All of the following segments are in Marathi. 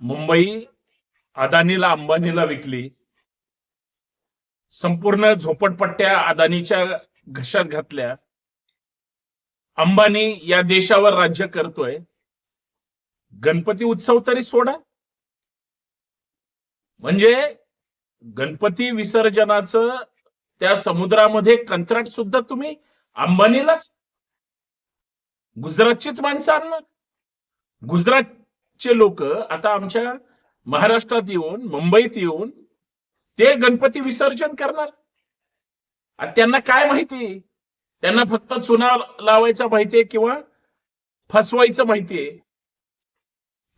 मुंबई अदानीला अंबानीला विकली. संपूर्ण झोपडपट्ट्या अदानीच्या घशात घातल्या. अंबानी या देशावर राज्य करतोय. गणपती उत्सव तरी सोडा. म्हणजे गणपती विसर्जनाचं त्या समुद्रामध्ये कंत्राट सुद्धा तुम्ही अंबानीलाच. गुजरातचीच माणसं आणणार. चे लोक आता आमच्या महाराष्ट्रात येऊन मुंबईत येऊन ते गणपती विसर्जन करणार. त्यांना काय माहिती? त्यांना फक्त चुना लावायचा माहितीये किंवा फसवायचं माहितीये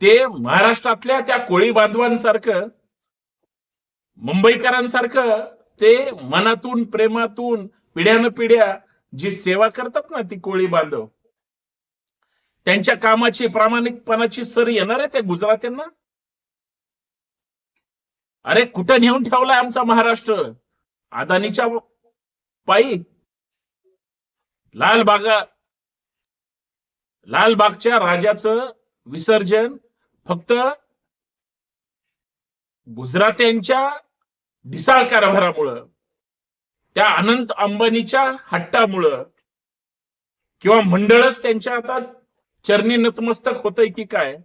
ते महाराष्ट्रातल्या त्या कोळी बांधवांसारखं मुंबईकरांसारखं ते मनातून प्रेमातून पिढ्यान पिढ्या जी सेवा करतात ना ती कोळी बांधव त्यांच्या कामाची प्रामाणिकपणाची सर येणार आहे त्या गुजरात्यांना अरे कुठं नेऊन ठेवलाय आमचा महाराष्ट्र? अदानीच्या पायी. लालबागा लालबागच्या राजाचं विसर्जन फक्त गुजरात्यांच्या ढिसाळ कारभारामुळं त्या अनंत अंबानीच्या हट्टामुळं किंवा मंडळच त्यांच्या हातात चरणी नतमस्तक होतंय की काय?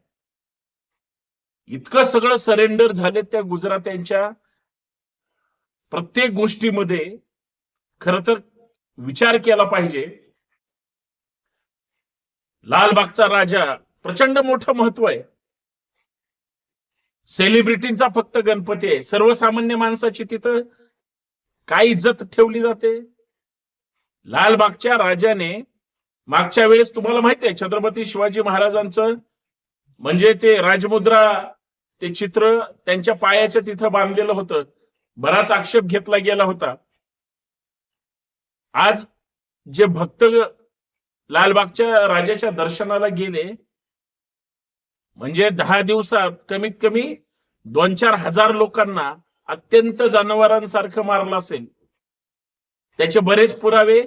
इतकं सगळं सरेंडर झाले त्या गुजरात्यांच्या प्रत्येक गोष्टीमध्ये. खर तर विचार केला पाहिजे. लालबागचा राजा प्रचंड मोठं महत्त्व आहे. सेलिब्रिटींचा फक्त गणपती आहे. सर्वसामान्य माणसाची तिथं काय इज्जत ठेवली जाते? लालबागच्या राजाने मागच्या वेळेस तुम्हाला माहिती आहे छत्रपती शिवाजी महाराजांचं म्हणजे ते राजमुद्रा ते चित्र त्यांच्या पायाच्या तिथं बांधलेलं होतं. बराच आक्षेप घेतला गेला होता. आज जे भक्त लालबागच्या राजाच्या दर्शनाला गेले म्हणजे दहा दिवसात कमीत कमी दोन चार हजार लोकांना अत्यंत जनावरांसारखं मारलं असेल. त्याचे बरेच पुरावे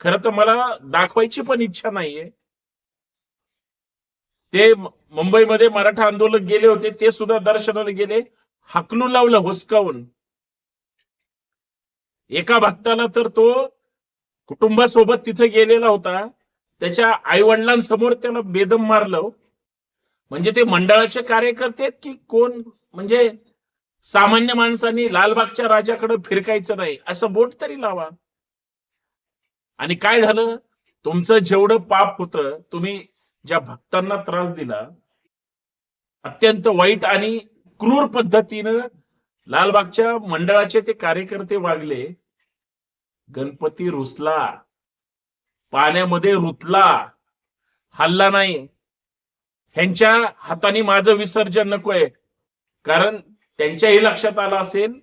खरं तर मला दाखवायची पण इच्छा नाहीये. ते मुंबईमध्ये मराठा आंदोलक गेले होते ते सुद्धा दर्शनाला गेले. हकलू लावलं हुसकावून. एका भक्ताला तर तो कुटुंबासोबत तिथे गेलेला होता. त्याच्या आई वडिलांसमोर त्याला बेदम मारलं. म्हणजे ते मंडळाचे कार्यकर्ते आहेत की कोण? म्हणजे सामान्य माणसांनी लालबागच्या राजाकडे फिरकायचं नाही. असं बोट तरी लावा. आणि काय झालं? तुमचं जेवढं पाप होतं तुम्ही ज्या भक्तांना त्रास दिला अत्यंत वाईट आणि क्रूर पद्धतीनं लालबागच्या मंडळाचे ते कार्यकर्ते वागले. गणपती रुसला. पाण्यामध्ये रुतला. हल्ला नाही. ह्यांच्या हाताने माझं विसर्जन नकोय. कारण त्यांच्याही लक्षात आलं असेल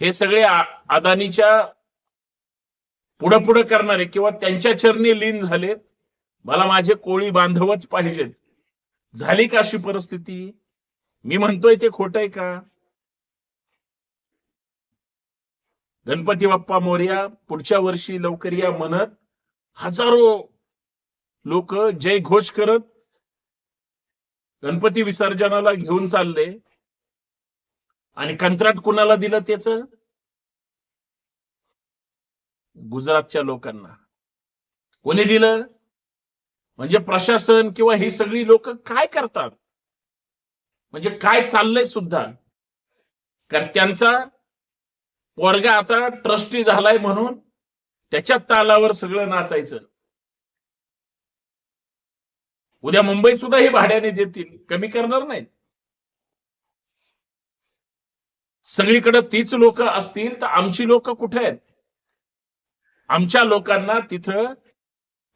हे सगळे अदानीच्या पुढं पुढं करणारे किंवा त्यांच्या चरणी लीन झालेत मला माझे कोळी बांधवच पाहिजेत. झाली का अशी परिस्थिती? मी म्हणतोय ते खोट आहे का? गणपती बाप्पा मोर्या पुढच्या वर्षी लवकर या म्हणत हजारो लोक जय घोष करत गणपती विसर्जनाला घेऊन चालले. आणि कंत्राट कुणाला दिलं त्याचं? गुजरातच्या लोकांना. कोणी दिलं? म्हणजे प्रशासन किंवा ही सगळी लोक काय करतात? म्हणजे काय चाललंय सुद्धा? कारण त्यांचा पोरगा आता ट्रस्टी झालाय म्हणून त्याच्या तालावर सगळं नाचायचं. उद्या मुंबई सुद्धा हे भाड्याने देतील. कमी करणार नाहीत. सगळीकडे तीच लोक असतील तर आमची लोक कुठे आहेत? आमच्या लोकांना तिथं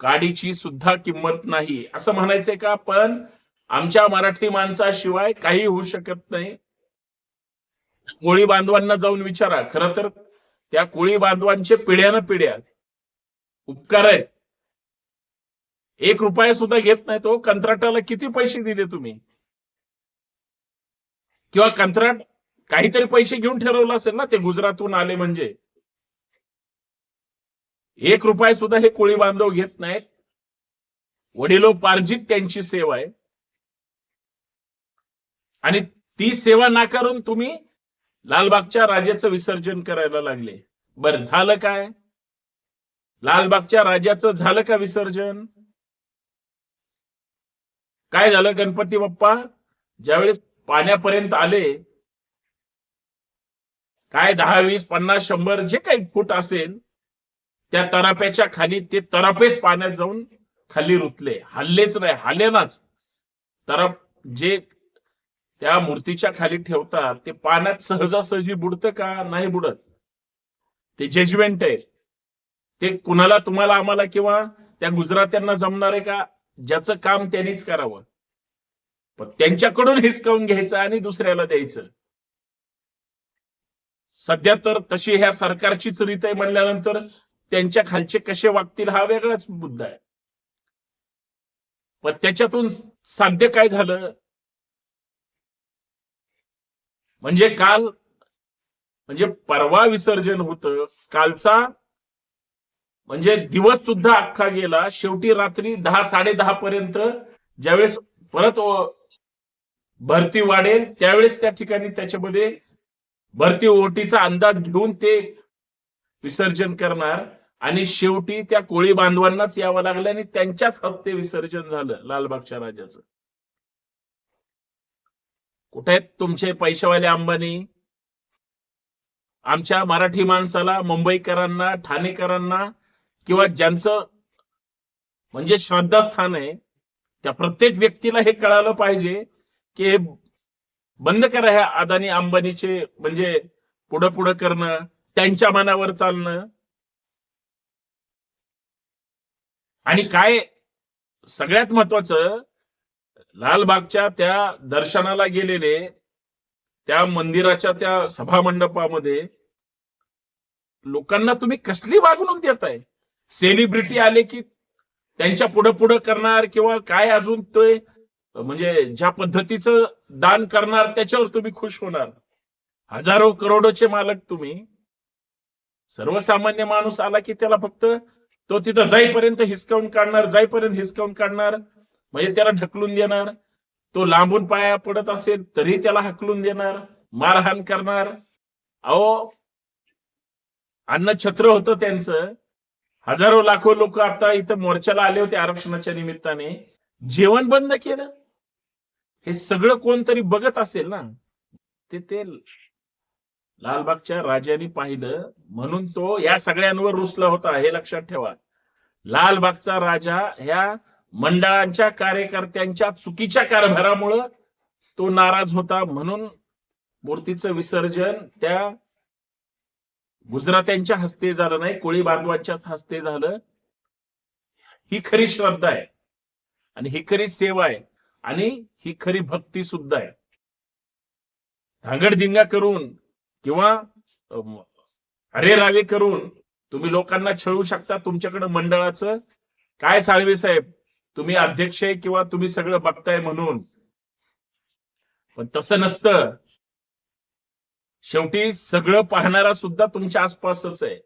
गाडीची सुद्धा किंमत नाही. असं म्हणायचंय का? पण आमच्या मराठी माणसाशिवाय काही होऊ शकत नाही. कोळी बांधवांना जाऊन विचारा. खर तर त्या कोळी बांधवांचे पिढ्यानं पिढ्या उपकार आहेत. एक रुपया सुद्धा घेत नाही तो. कंत्राटाला किती पैसे दिले तुम्ही? किंवा कंत्राट काहीतरी पैसे घेऊन ठरवलं असेल ना ते गुजरातहून आले म्हणजे? एक रुपया सुद्धा हे कोळी बांधव घेत नाहीत. वडिलोपार्जित त्यांची सेवा आहे. आणि ती सेवा नाकारून तुम्ही लालबागच्या राजाचं विसर्जन करायला लागले. बर झालं काय? लालबागच्या राजाचं झालं का विसर्जन? काय झालं गणपती बाप्पा? ज्यावेळेस पाण्यापर्यंत आले काय दहा वीस पन्नास शंभर जे काही फूट असेल त्या तराफ्याच्या खाली ते तराफेच पाण्यात जाऊन खाली रुतले. हल्लेच नाही हल्लेनाच तर जे त्या मूर्तीच्या खाली ठेवतात ते पाण्यात सहजासहजी बुडतं का? नाही बुडत. ते जजमेंट आहे. ते कुणाला तुम्हाला आम्हाला किंवा त्या गुजरात्यांना जमणार आहे का? ज्याचं काम त्यांनीच करावं. पण त्यांच्याकडून हिसकावून घ्यायचं आणि दुसऱ्याला द्यायचं. सध्या तर तशी ह्या सरकारचीच रीत आहे म्हणल्यानंतर त्यांच्या खालचे कसे वागतील हा वेगळाच मुद्दा आहे. पण त्याच्यातून साध्य काय झालं? म्हणजे काल म्हणजे परवा विसर्जन होतं. कालचा म्हणजे दिवस सुद्धा अख्खा गेला. शेवटी रात्री दहा साडे दहा पर्यंत ज्यावेळेस परत भरती वाढेल त्यावेळेस त्या ठिकाणी त्याच्यामध्ये भरती ओटीचा अंदाज घेऊन ते विसर्जन करणार आणि शेवटी त्या कोळी बांधवांनाच यावं लागलं आणि त्यांच्याच हस्ते विसर्जन झालं लालबागच्या राजाचं. कुठे आहेत तुमचे पैशावाले अंबानी? आमच्या मराठी माणसाला मुंबईकरांना ठाणेकरांना किंवा ज्यांचं म्हणजे श्रद्धास्थान आहे त्या प्रत्येक व्यक्तीला हे कळालं पाहिजे की हे बंद करा ह्या अदानी अंबानीचे म्हणजे पुढं पुढं करणं. त्यांच्या मनावर चालणं. आणि काय सगळ्यात महत्वाचं लालबागच्या त्या दर्शनाला गेलेले त्या मंदिराच्या त्या सभामंडपामध्ये लोकांना तुम्ही कसली वागणूक देताय? सेलिब्रिटी आले की त्यांच्या पुढं पुढं करणार किंवा काय अजून ते म्हणजे ज्या पद्धतीचं दान करणार त्याच्यावर तुम्ही खुश होणार. हजारो करोडोचे मालक तुम्ही. सर्वसामान्य माणूस आला की त्याला फक्त तो तिथं जाईपर्यंत हिसकावून काढणार जाईपर्यंत हिसकावून काढणार म्हणजे त्याला ढकलून देणार. तो लांबून पाया पडत असेल तरी त्याला हकलून देणार मारहाण करणार. अहो अन्न छत्र होतं त्यांचं. हजारो लाखो लोक आता इथं मोर्चाला आले होते आरक्षणाच्या निमित्ताने. जेवण बंद केलं. हे सगळं कोणतरी बघत असेल ना ते ते लालबागच्या राजाने पाहिलं म्हणून तो या सगळ्यांवर रुसला होता हे लक्षात ठेवा. लालबागचा राजा ह्या मंडळांच्या कार्यकर्त्यांच्या चुकीच्या कारभारामुळं तो नाराज होता म्हणून मूर्तीचं विसर्जन त्या गुजरात्यांच्या हस्ते झालं नाही कोळी बांधवांच्याच हस्ते झालं. ही खरी श्रद्धा आहे. आणि ही खरी सेवा आहे. आणि ही खरी भक्ती सुद्धा आहे. धांगडधिंगा करून किंवा अरे रावे करून तुम्ही लोकांना छळू शकता तुमच्याकडे मंडळाचं? काय साळवे साहेब तुम्ही अध्यक्ष आहे किंवा तुम्ही सगळं बघताय म्हणून? पण तसं नसतं. शेवटी सगळं पाहणारा सुद्धा तुमच्या आसपासच आहे.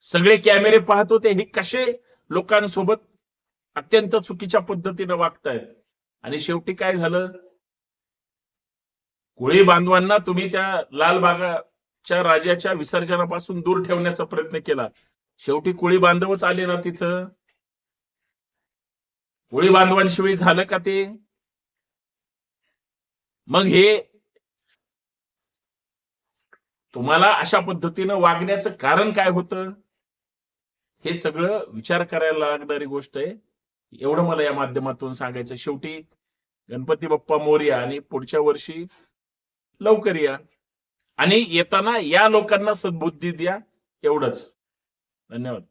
सगळे कॅमेरे पाहत होते हे कसे लोकांसोबत अत्यंत चुकीच्या पद्धतीनं वागतायत? आणि शेवटी काय झालं? कोळी बांधवांना तुम्ही त्या लालबागाच्या राजाच्या विसर्जनापासून दूर ठेवण्याचा प्रयत्न केला. शेवटी कोळी बांधवच आले ना तिथं? कोळी बांधवांशिवाय झालं का ते? मग हे तुम्हाला अशा पद्धतीनं वागण्याचं कारण काय होतं? हे सगळं विचार करायला लागणारी गोष्ट आहे. एवढं मला या माध्यमातून सांगायचं शेवटी गणपती बाप्पा मोर्या आणि पुढच्या वर्षी लवकर या. आणि येताना या लोकांना सद्बुद्धी द्या. एवढंच. धन्यवाद.